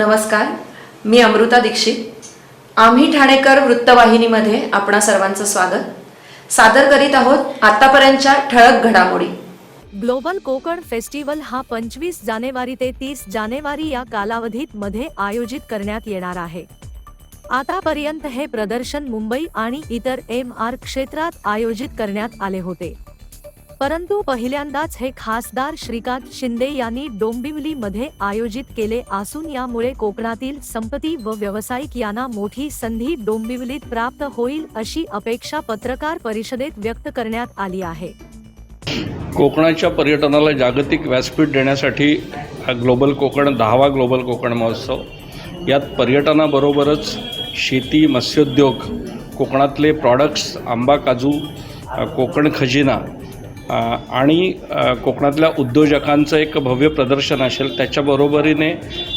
नमस्कार मी अमृता दीक्षित. आम्ही ठाणेकर वृत्तवाहिनीमध्ये आपणा सर्वांचं स्वागत. सादर करीत आहोत आतापर्यंतच्या ठळक घडामोडी. ग्लोबल कोकण फेस्टिवल हा पंचवीस जानेवारी ते तीस जानेवारी या कालावधीत मध्ये आयोजित करण्यात येणार आहे. आतापर्यंत हे प्रदर्शन मुंबई आणि इतर एम आर क्षेत्रात आयोजित करण्यात आले होते. परंतु पहिल्यांदाच हे खासदार श्रीकांत शिंदे यांनी डोंबिवलीमध्ये आयोजित केले असून यामुळे कोकणातील संपत्ती व व्यावसायिक यांना मोठी संधी डोंबिवलीत प्राप्त होईल अशी अपेक्षा पत्रकार परिषदेत व्यक्त करण्यात आली आहे. कोकणाच्या पर्यटनाला जागतिक व्यासपीठ देण्यासाठी हा ग्लोबल कोकण दहावा ग्लोबल कोकण महोत्सव. यात पर्यटनाबरोबरच शेती मत्स्योद्योग कोकणातले प्रॉडक्ट्स आंबा काजू कोकण खजिना आणि कोकणातल्या उद्योजकांचं एक भव्य प्रदर्शन असेल त्याच्याबरोबरीने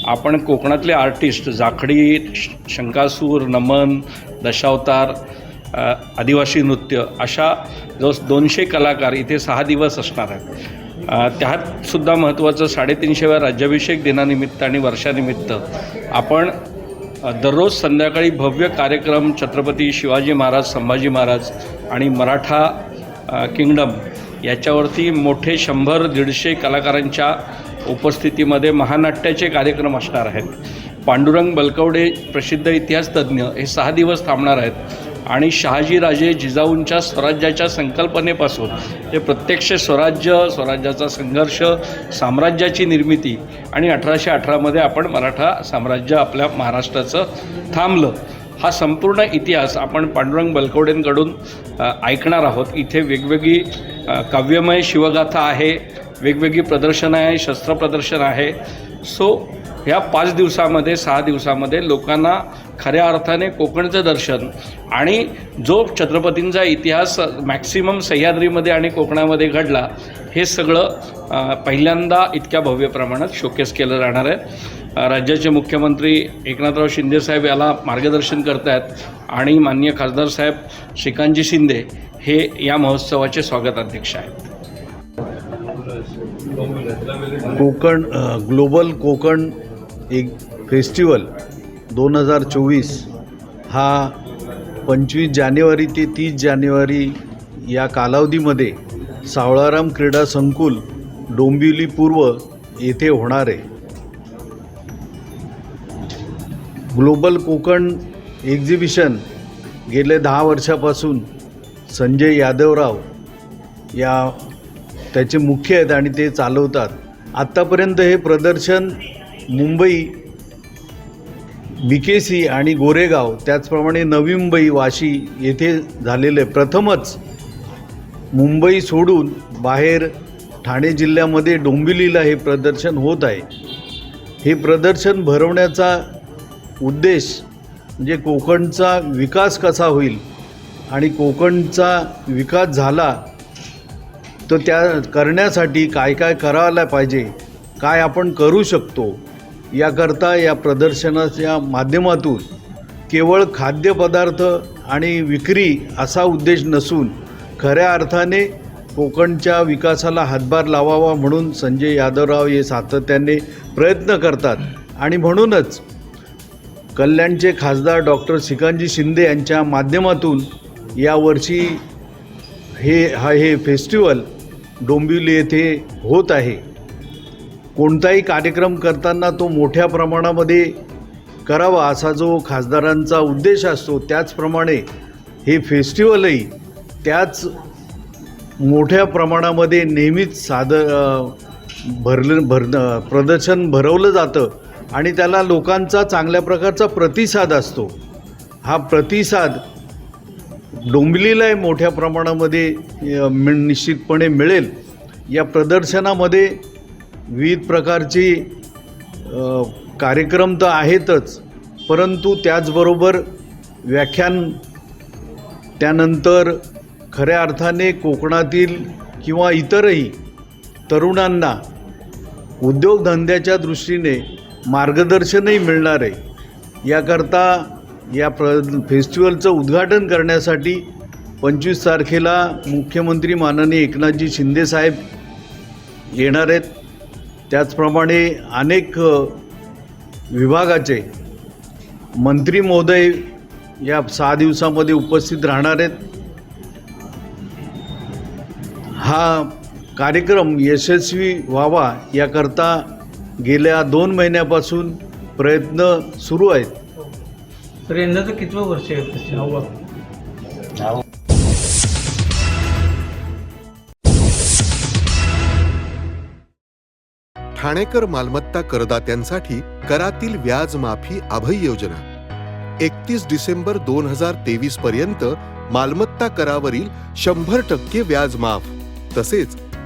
आपण कोकणातले आर्टिस्ट जाखडी श- शंकासूर नमन दशावतार आदिवासी नृत्य अशा जो दोनशे कलाकार इथे सहा दिवस असणार आहेत. त्यातसुद्धा महत्त्वाचं साडेतीनशेव्या राज्याभिषेक दिनानिमित्त आणि वर्षानिमित्त आपण दररोज संध्याकाळी भव्य कार्यक्रम छत्रपती शिवाजी महाराज संभाजी महाराज आणि मराठा किंगडम याच्यावरती मोठे शंभर दीडशे कलाकारांच्या उपस्थितीमध्ये महानाट्याचे कार्यक्रम असणार आहेत. पांडुरंग बलकवडे प्रसिद्ध इतिहासतज्ज्ञ हे सहा दिवस थांबणार आहेत आणि शहाजीराजे जिजाऊंच्या स्वराज्याच्या संकल्पनेपासून ते प्रत्यक्ष स्वराज्य स्वराज्याचा संघर्ष साम्राज्याची निर्मिती आणि अठराशे अठरामध्ये आपण मराठा साम्राज्य आपल्या महाराष्ट्राचं थांबलं. हा संपूर्ण इतिहास आपण पांडुरंग बलकवडेंकडून ऐकणार आहोत. इथे वेगवेगळी काव्यमय शिवगाथा आहे वेगवेगळी प्रदर्शनं आहे शस्त्र प्रदर्शन आहे. सो ह्या पाच दिवसामध्ये सहा दिवसामध्ये लोकांना खऱ्या अर्थाने कोकणचं दर्शन आणि जो छत्रपतींचा इतिहास मॅक्सिमम सह्याद्रीमध्ये आणि कोकणामध्ये घडला हे सगळं पहिल्यांदा इतक्या भव्य प्रमाणात शोकेस केलं जाणार आहे. राज्याचे मुख्यमंत्री एकनाथराव शिंदेसाहेब याला मार्गदर्शन करत आहेत आणि माननीय खासदार साहेब श्रीकांतजी शिंदे हे या महोत्सवाचे स्वागताध्यक्ष आहेत. कोकण ग्लोबल कोकण एक फेस्टिवल दोन हजार चोवीस हा पंचवीस जानेवारी ते तीस जानेवारी या कालावधीमध्ये सावळाराम क्रीडा संकुल डोंबिवली पूर्व येथे होणार आहे. ग्लोबल कोकण एक्झिबिशन गेले दहा वर्षापासून संजय यादवराव या त्याचे मुख्य आहेत आणि ते चालवतात. आत्तापर्यंत हे प्रदर्शन मुंबई बी के सी आणि गोरेगाव त्याचप्रमाणे नवी मुंबई वाशी येथे झालेलं आहे प्रथमच मुंबई सोडून बाहेर ठाणे जिल्ह्यामध्ये डोंबिवलीला हे प्रदर्शन होत आहे. हे प्रदर्शन भरवण्याचा उद्देश म्हणजे कोकणचा विकास कसा होईल आणि कोकणचा विकास झाला तर त्या करण्यासाठी काय काय करायला पाहिजे काय आपण करू शकतो याकरता या प्रदर्शनाच्या माध्यमातून केवळ खाद्यपदार्थ आणि विक्री असा उद्देश नसून खऱ्या अर्थाने कोकणच्या विकासाला हातभार लावावा म्हणून संजय यादवराव हे सातत्याने प्रयत्न करतात. आणि म्हणूनच कल्याणचे खासदार डॉक्टर श्रीकांतजी शिंदे यांच्या माध्यमातून यावर्षी हे हा हे फेस्टिवल डोंबिवली येथे होत आहे. कोणताही कार्यक्रम करताना तो मोठ्या प्रमाणामध्ये करावा असा जो खासदारांचा उद्देश असतो त्याचप्रमाणे हे फेस्टिवलही त्याच मोठ्या प्रमाणामध्ये नेहमीच सादर भरलं भर प्रदर्शन भरवलं जातं. आणि त्याला लोकांचा चांगल्या प्रकारचा प्रतिसाद असतो. हा प्रतिसाद डोंबिवलीलाही मोठ्या प्रमाणामध्ये मि निश्चितपणे मिळेल. या प्रदर्शनामध्ये विविध प्रकारची कार्यक्रम तर आहेतच परंतु त्याचबरोबर व्याख्यान त्यानंतर खऱ्या अर्थाने कोकणातील किंवा इतरही तरुणांना उद्योगधंद्याच्या दृष्टीने मार्गदर्शनही मिळणार आहे. याकरता या प्र फेस्टिवलचं उद्घाटन करण्यासाठी पंचवीस तारखेला मुख्यमंत्री माननीय एकनाथजी शिंदेसाहेब येणार आहेत. त्याचप्रमाणे अनेक विभागाचे मंत्री महोदय या सहा दिवसामध्ये उपस्थित राहणार आहेत. हा कार्यक्रम यशस्वी व्हावा याकरता गेल्या दोन महिन्यापासून प्रयत्न सुरू आहेत. तर यंदाचं कितवं वर्ष आहे ठाणेकर मालमत्ता करदात्यांसाठी करातील व्याज माफी अभय योजना. एकतीस डिसेंबर दोन हजार तेवीस पर्यंत मालमत्ता करावरील शंभर टक्के व्याज माफ तसेच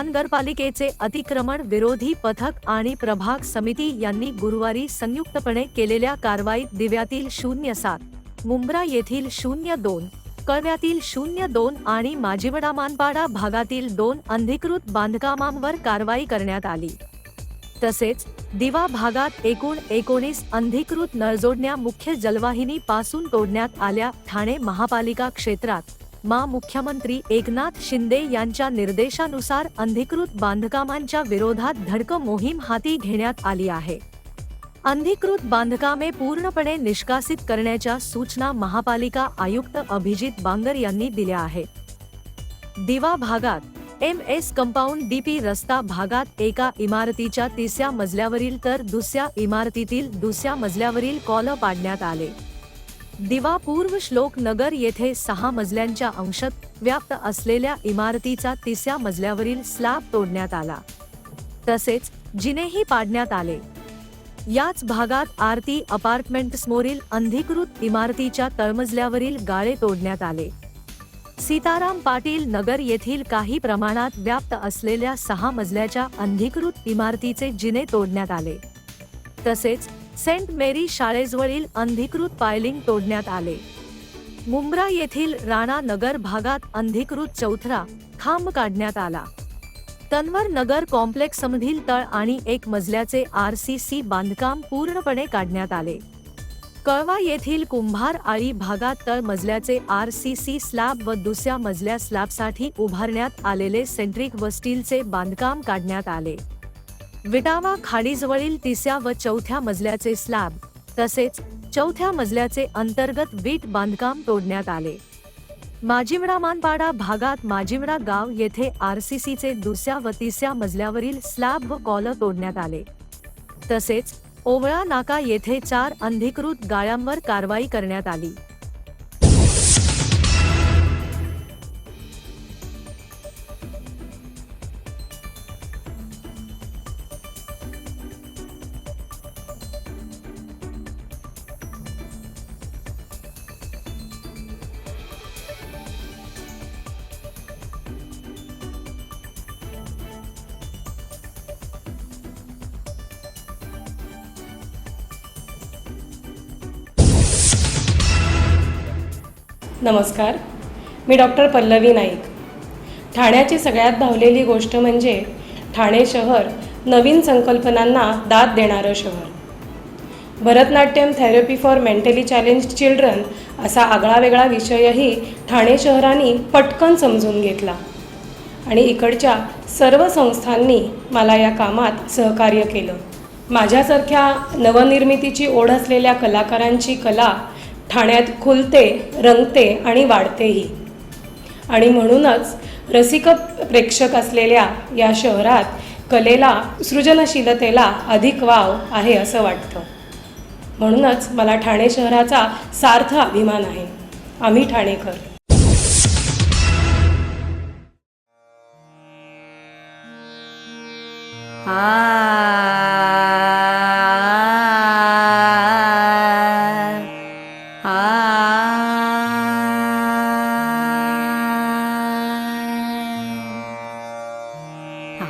महानगरपालिकेचे अतिक्रमण विरोधी पथक आणि प्रभाग समिती यांनी गुरुवारी संयुक्तपणे केलेल्या कारवाईत दिव्यातील शून्य सात मुंब्रा येथील शून्य दोन कळव्यातील शून्य दोन आणि माजीवडा मानपाडा भागातील दोन अंधिकृत बांधकामांवर कारवाई करण्यात आली. तसेच दिवा भागात एकूण एकोणीस अंधिकृत नळजोडण्या मुख्य जलवाहिनी पासून तोडण्यात आल्या ठाणे महापालिका क्षेत्रात मा मुख्यमंत्री एकनाथ शिंदे यांच्या निर्देशानुसार अंधिकृत बांधकामांच्या विरोधात धडक मोहीम हाती घेण्यात आली आहे. अंधिकृत बांधकामे पूर्णपणे निष्कासित करण्याच्या सूचना महापालिका आयुक्त अभिजित बांगर यांनी दिल्या आहेत. दिवा भागात एम एस कंपाऊंड डीपी रस्ता भागात एका इमारतीच्या तिसऱ्या मजल्यावरील तर दुसऱ्या इमारतीतील दुसऱ्या मजल्यावरील कॉल पाडण्यात आले. दिवा पूर्व श्लोक नगर येथे सहा मजल्यांच्या अंशात व्याप्त असलेल्या इमारतीचा तिसऱ्या मजल्यावरील स्लॅब तोडण्यात आला. तसेच जिनेही पाडण्यात आले. याच भागात आरती अपार्टमेंट्समोरील अंधिकृत इमारतीच्या तळमजल्यावरील गाळे तोडण्यात आले. सीताराम पाटील नगर येथील काही प्रमाणात व्याप्त असलेल्या सहा मजल्याच्या अंधिकृत इमारतीचे जिने तोडण्यात आले. तसेच सेंट मेरी शाळेजवळील अंधिकृत पायलिंग तोडण्यात आले. मुंब्रा येथील राणा नगर भागात अंधिकृत चौथरा खांब काढण्यात आला. तन्वर नगर कॉम्प्लेक्समधील तळ आणि एक मजल्याचे आर सी सी बांधकाम पूर्णपणे काढण्यात आले. कळवा येथील कुंभार आळी भागात तळ मजल्याचे आर सी सी स्लॅब व दुसऱ्या मजल्या स्लॅबसाठी उभारण्यात आलेले सेंट्रिक व स्टीलचे बांधकाम काढण्यात आले. विटावा खाडीजवळील तिसऱ्या व चौथ्या मजल्याचे स्लॅब तसेच चौथ्या मजल्याचे अंतर्गत वीट बांधकाम तोडण्यात आले. माजिमडा मानपाडा भागात माजिमडा गाव येथे आरसीसीचे दुसऱ्या व तिसऱ्या मजल्यावरील स्लॅब व कॉल तोडण्यात आले. तसेच ओवळा नाका येथे चार अंधिकृत गाळ्यांवर कारवाई करण्यात आली. नमस्कार. मी डॉक्टर पल्लवी नाईक. ठाण्याची सगळ्यात धावलेली गोष्ट म्हणजे ठाणे शहर नवीन संकल्पनांना दाद देणारं शहर. Bharatanatyam therapy for mentally challenge children असा आगळावेगळा विषयही ठाणे शहराने पटकन समजून घेतला. आणि इकडच्या सर्व संस्थांनी मला या कामात सहकार्य केलं. माझ्यासारख्या नवनिर्मितीची ओढ असलेल्या कलाकारांची कला ठाण्यात खुलते रंगते आणि वाढतेही. आणि म्हणूनच रसिक प्रेक्षक असलेल्या या शहरात कलेला सृजनशीलतेला अधिक वाव आहे असं वाटतं. म्हणूनच मला ठाणे शहराचा सार्थ अभिमान आहे. आम्ही ठाणेकर.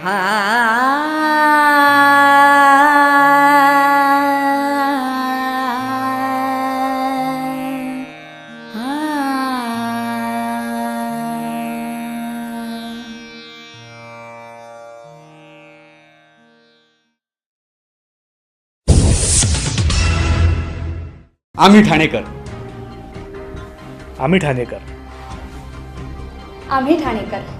आम्ही ठाणेकर. आम्ही ठाणेकर. आम्ही ठाणेकर.